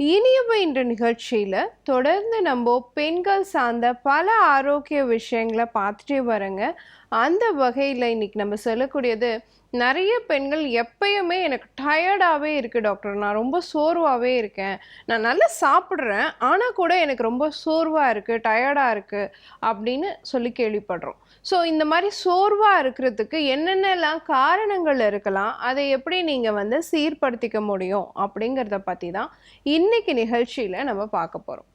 இனியவை இன்ற நிகழ்ச்சியில் தொடர்ந்து நம்ம பெண்கள் சார்ந்த பல ஆரோக்கிய விஷயங்களை பார்த்துட்டே வரங்க அந்த வகையில் இன்னைக்கு நம்ம சொல்லக்கூடியது நிறைய பெண்கள் எப்பயுமே எனக்கு டயர்டாகவே இருக்குது டாக்டர் நான் ரொம்ப சோர்வாகவே இருக்கேன். நான் நல்லா சாப்பிட்றேன் ஆனால் கூட எனக்கு ரொம்ப சோர்வாக இருக்குது டயர்டாக இருக்குது அப்படின்னு சொல்லி கேள்விப்படுறோம். ஸோ இந்த மாதிரி சோர்வாக இருக்கிறதுக்கு என்னென்னலாம் காரணங்கள் இருக்கலாம் அதை எப்படி நீங்கள் வந்து சீர்படுத்திக்க முடியும் அப்படிங்கிறத பற்றி தான் இன்னைக்கு நிகழ்ச்சியில் நம்ம பார்க்க போகிறோம்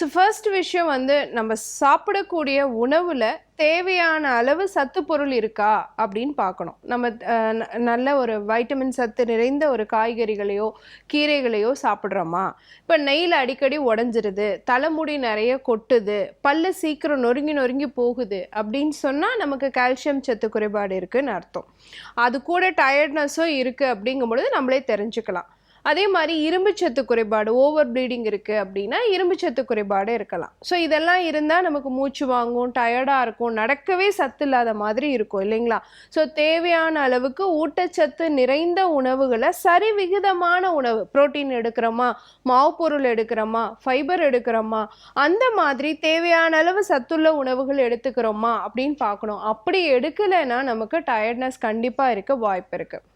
ஸோ ஃபர்ஸ்ட் விஷயம் வந்து நம்ம சாப்பிடக்கூடிய உணவில் தேவையான அளவு சத்து பொருள் இருக்கா அப்படின்னு பார்க்கணும். நம்ம ந- நல்ல ஒரு வைட்டமின் சத்து நிறைந்த ஒரு காய்கறிகளையோ கீரைகளையோ சாப்பிட்றோமா? இப்போ நெய்யில் அடிக்கடி உடஞ்சிருது தலைமுடி நிறைய கொட்டுது பல்லு சீக்கிரம் நொறுங்கி நொறுங்கி போகுது அப்படின்னு சொன்னால் நமக்கு கால்சியம் சத்து குறைபாடு இருக்குன்னு அர்த்தம். அது கூட டயர்ட்னஸும் இருக்குது அப்படிங்கும்பொழுது நம்மளே தெரிஞ்சுக்கலாம். அதே மாதிரி இரும்பு சத்து குறைபாடு ஓவர் ப்ளீடிங் இருக்குது அப்படின்னா இரும்பு சத்து குறைபாடு இருக்கலாம். ஸோ இதெல்லாம் இருந்தால் நமக்கு மூச்சு வாங்கும் டயர்டாக இருக்கும் நடக்கவே சத்து இல்லாத மாதிரி இருக்கும் இல்லைங்களா? ஸோ தேவையான அளவுக்கு ஊட்டச்சத்து நிறைந்த உணவுகளை சரி விகிதமான உணவு புரோட்டீன் எடுக்கிறோமா மாவு பொருள் எடுக்கிறோமா ஃபைபர் எடுக்கிறோமா அந்த மாதிரி தேவையான அளவு சத்துள்ள உணவுகள் எடுத்துக்கிறோமா அப்படின்னு பார்க்கணும். அப்படி எடுக்கலைன்னா நமக்கு டயர்ட்னஸ் கண்டிப்பாக இருக்க வாய்ப்பு இருக்குது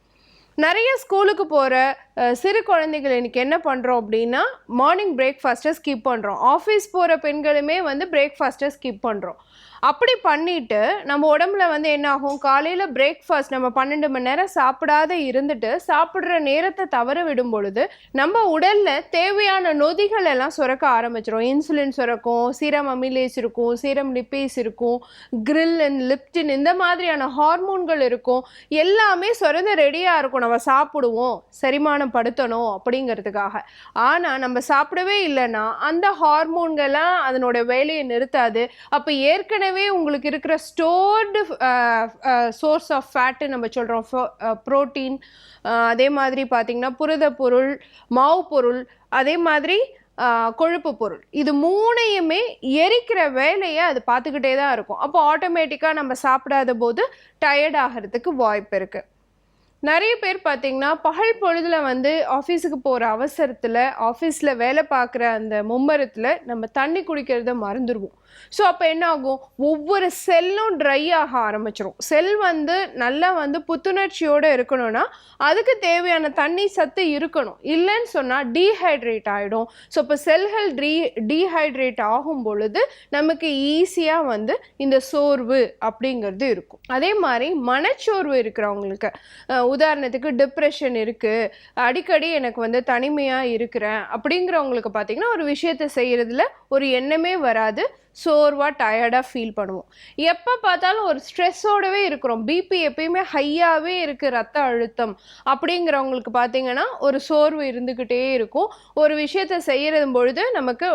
நிறைய ஸ்கூலுக்கு போகிற சிறு குழந்தைகள் இன்னைக்கு என்ன பண்ணுறோம் அப்படின்னா மார்னிங் பிரேக்ஃபாஸ்ட்டை ஸ்கிப் பண்ணுறோம் ஆஃபீஸ் போகிற பெண்களுமே வந்து பிரேக்ஃபாஸ்ட்டை ஸ்கிப் பண்ணுறோம் அப்படி பண்ணிட்டு நம்ம உடம்புல வந்து என்ன ஆகும்? காலையில் பிரேக்ஃபாஸ்ட் நம்ம பன்னெண்டு மணி நேரம் சாப்பிடாத இருந்துட்டு சாப்பிட்ற நேரத்தை தவற விடும் பொழுது நம்ம உடலில் தேவையான நொதிகள் எல்லாம் சுரக்க ஆரம்பிச்சிடும் இன்சுலின் சுரக்கும் சீரம் அமிலேஸ் இருக்கும் சீரம் லிப்பேஸ் இருக்கும் கிரில் அண்ட் லிப்டின் இந்த மாதிரியான ஹார்மோன்கள் இருக்கும். எல்லாமே சுரந்து ரெடியாக இருக்கும். நம்ம சாப்பிடுவோம் செரிமானம் படுத்தணும் அப்படிங்கிறதுக்காக. ஆனால் நம்ம சாப்பிடவே இல்லைன்னா அந்த ஹார்மோன்கள்லாம் அதனோட வேலையை நிறுத்தாது. அப்போ ஏற்கனவே உங்களுக்கு இருக்கிற ஸ்டோர்டு சோர்ஸ் ஆஃப் ஃபேட்டு நம்ம சொல்கிறோம் ப்ரோட்டீன் அதே மாதிரி பார்த்தீங்கன்னா புரத பொருள் மாவு பொருள் அதே மாதிரி கொழுப்பு பொருள். இது மூணையுமே எரிக்கிற வேலையை அது பார்த்துக்கிட்டே தான் இருக்கும். அப்போ ஆட்டோமேட்டிக்காக நம்ம சாப்பிடாத போது டயர்ட் ஆகிறதுக்கு வாய்ப்பு இருக்குது நிறைய பேர் பார்த்திங்கன்னா பகல் பொழுதில் வந்து ஆஃபீஸுக்கு போகிற அவசரத்தில் ஆஃபீஸில் வேலை பார்க்குற அந்த மும்மரத்தில் நம்ம தண்ணி குடிக்கிறத மறந்துடுவோம். ஸோ அப்போ என்ன ஆகும்? ஒவ்வொரு செல்லும் ட்ரை ஆக ஆரம்பிச்சிடும் செல் வந்து நல்லா வந்து புத்துணர்ச்சியோடு இருக்கணும்னா அதுக்கு தேவையான தண்ணி சத்து இருக்கணும். இல்லைன்னு சொன்னால் டீஹைட்ரேட் ஆகிடும் ஸோ இப்போ செல்கள் டீ டீஹைட்ரேட் ஆகும் பொழுது நமக்கு ஈஸியாக வந்து இந்த சோர்வு அப்படிங்கிறது இருக்கும். அதே மாதிரி மனச்சோர்வு இருக்கிறவங்களுக்கு உதாரணத்துக்கு டிப்ரெஷன் இருக்குது அடிக்கடி எனக்கு வந்து தனிமையாக இருக்கிறேன் அப்படிங்கிறவங்களுக்கு பார்த்தீங்கன்னா ஒரு விஷயத்தை செய்கிறதுல ஒரு எண்ணமே வராது. சோர்வாக டயர்டாக ஃபீல் பண்ணுவோம். எப்போ பார்த்தாலும் ஒரு ஸ்ட்ரெஸ்ஸோடவே இருக்கிறோம். பிபி எப்பயுமே ஹையாகவே இருக்குது ரத்த அழுத்தம் அப்படிங்கிறவங்களுக்கு பார்த்தீங்கன்னா ஒரு சோர்வு இருந்துக்கிட்டே இருக்கும். ஒரு விஷயத்தை செய்கிறது பொழுது நமக்கு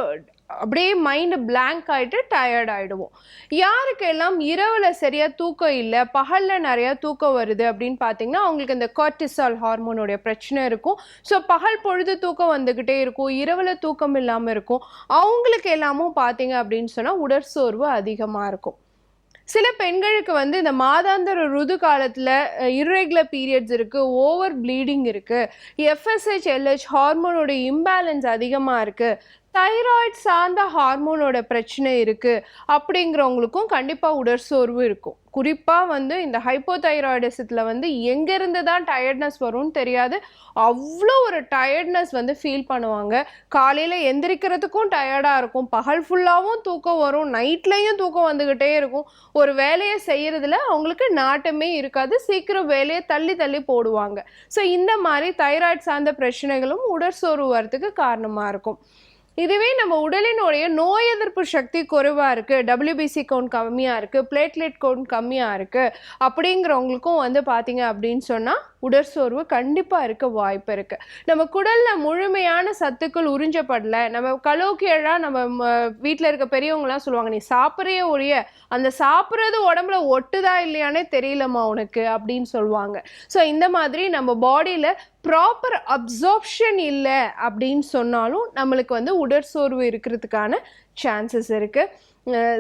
அப்படியே மைண்டு பிளாங்க் ஆகிட்டு டயர்ட் ஆகிடுவோம் யாருக்கெல்லாம் இரவில் சரியாக தூக்கம் இல்லை பகலில் நிறையா தூக்கம் வருது அப்படின்னு பார்த்தீங்கன்னா அவங்களுக்கு இந்த கார்டிசால் ஹார்மோனுடைய பிரச்சனை இருக்கும். ஸோ பகல் பொழுது தூக்கம் வந்துக்கிட்டே இருக்கும் இரவில் தூக்கம் இல்லாமல் இருக்கும். அவங்களுக்கு எல்லாமும் பார்த்தீங்க அப்படின்னு சொன்னால் உடற்சோர்வு அதிகமாக இருக்கும். சில பெண்களுக்கு வந்து இந்த மாதாந்திர ருது காலத்தில் இர்ரெகுலர் பீரியட்ஸ் இருக்குது ஓவர் ப்ளீடிங் இருக்குது எஃப்எஸ்ஹெச் எல்ஹெச் ஹார்மோனோட இம்பேலன்ஸ் அதிகமாக இருக்குது தைராய்டு சார்ந்த ஹார்மோனோட பிரச்சனை இருக்குது அப்படிங்கிறவங்களுக்கும் கண்டிப்பாக உடற்சோர்வு இருக்கும். குறிப்பாக வந்து இந்த ஹைப்போதைராய்டிசத்தில் வந்து எங்கேருந்து தான் டயர்ட்னஸ் வரும்னு தெரியாது. அவ்வளோ ஒரு டயர்ட்னஸ் வந்து ஃபீல் பண்ணுவாங்க. காலையில் எந்திரிக்கிறதுக்கும் டயர்டாக இருக்கும். பகல் ஃபுல்லாகவும் தூக்கம் வரும். நைட்லேயும் தூக்கம் வந்துக்கிட்டே இருக்கும். ஒரு வேலையை செய்கிறதுல அவங்களுக்கு நாட்டமே இருக்காது. சீக்கிரம் வேலையை தள்ளி தள்ளி போடுவாங்க. ஸோ இந்த மாதிரி தைராய்டு சார்ந்த பிரச்சனைகளும் உடற்சோர்வு வரத்துக்கு காரணமாக இருக்கும். இதுவே நம்ம உடலினுடைய நோய் எதிர்ப்பு சக்தி குறைவாக இருக்குது டபிள்யூபிசி கவுண்ட் கம்மியாக இருக்குது பிளேட்லெட் கவுண்ட் கம்மியாக இருக்குது அப்படிங்கிறவங்களுக்கும் வந்து பார்த்தீங்க அப்படின்னு சொன்னால் உடற்சோர்வு கண்டிப்பாக இருக்க வாய்ப்பு இருக்குது நம்ம குடலில் முழுமையான சத்துக்கள் உறிஞ்சப்படல. நம்ம கலோக்கியெல்லாம் நம்ம வீட்டில் இருக்க பெரியவங்களாம் சொல்லுவாங்க நீ சாப்பிட்றிய ஒழிய அந்த சாப்பிட்றது உடம்புல ஒட்டுதா இல்லையானே தெரியலம்மா உனக்கு அப்படின்னு சொல்லுவாங்க. ஸோ இந்த மாதிரி நம்ம பாடியில் ப்ராப்பர் அப்சார்ப்ஷன் இல்லை அப்படின்னு சொன்னாலும் நம்மளுக்கு வந்து உடற்சோர்வு இருக்கிறதுக்கான சான்சஸ் இருக்குது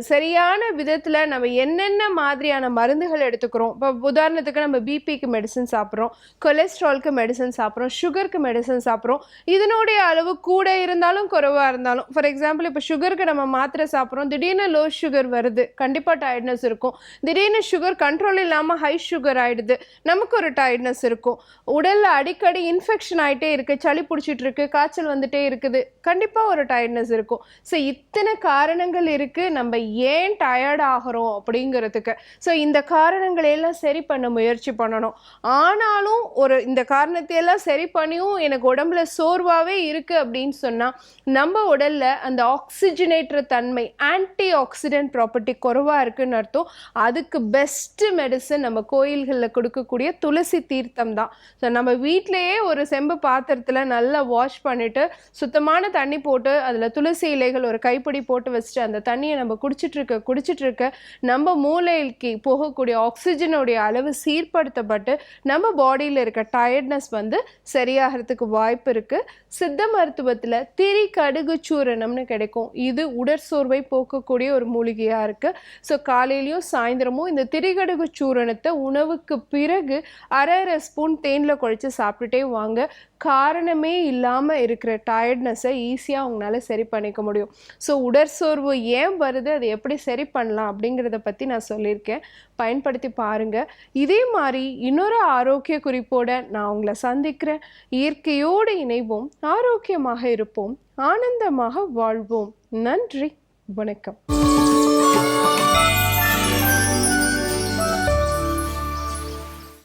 சரியான விதத்தில் நம்ம என்னென்ன மாதிரியான மருந்துகள் எடுத்துக்கிறோம்? இப்போ உதாரணத்துக்கு நம்ம பிபிக்கு மெடிசன் சாப்பிட்றோம் கொலஸ்ட்ரால்க்கு மெடிசன் சாப்பிட்றோம் சுகருக்கு மெடிசன் சாப்பிட்றோம். இதனுடைய அளவு கூட இருந்தாலும் குறைவாக இருந்தாலும் ஃபார் எக்ஸாம்பிள் இப்போ சுகருக்கு நம்ம மாத்திரை சாப்பிட்றோம் திடீர்னு லோ சுகர் வருது கண்டிப்பாக டயர்ட்னஸ் இருக்கும். திடீர்னு சுகர் கண்ட்ரோல் இல்லாமல் ஹை சுகர் ஆகிடுது நமக்கு ஒரு டயர்ட்னஸ் இருக்கும். உடலில் அடிக்கடி இன்ஃபெக்ஷன் ஆகிட்டே இருக்குது சளி பிடிச்சிட்டு இருக்குது காய்ச்சல் வந்துட்டே இருக்குது கண்டிப்பாக ஒரு டயர்ட்னஸ் இருக்கும். ஸோ இத்தனை காரணங்கள் இருக்குது நம்ம ஏன் டயர்ட் ஆகிறோம் அப்படிங்கிறதுக்கு. ஸோ இந்த காரணங்களையெல்லாம் சரி பண்ண முயற்சி பண்ணணும். ஆனாலும் ஒரு இந்த காரணத்தை எல்லாம் சரி பண்ணியும் எனக்கு உடம்புல சோர்வாகவே இருக்குது அப்படின்னு சொன்னால் நம்ம உடலில் அந்த ஆக்சிஜனேற்ற தன்மை ஆன்டி ஆக்சிடென்ட் ப்ராப்பர்ட்டி குறைவாக இருக்குன்னு அர்த்தம். அதுக்கு பெஸ்ட்டு மெடிசன் நம்ம கோயில்களில் கொடுக்கக்கூடிய துளசி தீர்த்தம் தான். ஸோ நம்ம வீட்டிலேயே ஒரு செம்பு பாத்திரத்தில் நல்லா வாஷ் பண்ணிவிட்டு சுத்தமான தண்ணி போட்டு அதில் துளசி இலைகள் ஒரு கைப்பிடி போட்டு வச்சுட்டு அந்த தண்ணியை நம்ம குடிச்சிட்டு இருக்க குடிச்சிட்டு இருக்க நம்ம மூளைக்கு போகக்கூடிய ஆக்சிஜனுடைய அளவு சீர்படுத்தப்பட்டு நம்ம பாடியில் இருக்க டயர்ட்னஸ் வந்து சரியாகிறதுக்கு வாய்ப்பு இருக்குது சித்த மருத்துவத்தில் திரி கடுகு சூரணம்னு கிடைக்கும். இது உடற்சோர்வை போக்கக்கூடிய ஒரு மூலிகையாக இருக்குது ஸோ காலையிலையும் சாயந்தரமும் இந்த திரிகடுகு சூரணத்தை உணவுக்கு பிறகு அரை அரை ஸ்பூன் தேனில் குழைச்சி சாப்பிட்டுட்டே வாங்க. காரணமே இல்லாமல் இருக்கிற டயர்ட்னஸை ஈஸியாக அவங்களால சரி பண்ணிக்க முடியும். ஸோ உடற்சோர்வு ஏன் வருது? அதை எப்படி சரி பண்ணலாம்? அப்படிங்கிறத பற்றி நான் சொல்லியிருக்கேன். பயன்படுத்தி பாருங்கள் இதே மாதிரி இன்னொரு ஆரோக்கிய குறிப்போடு நான் உங்களை சந்திக்கிறேன். இயற்கையோடு இணைவோம். ஆரோக்கியமாக இருப்போம். ஆனந்தமாக வாழ்வோம். நன்றி. வணக்கம்.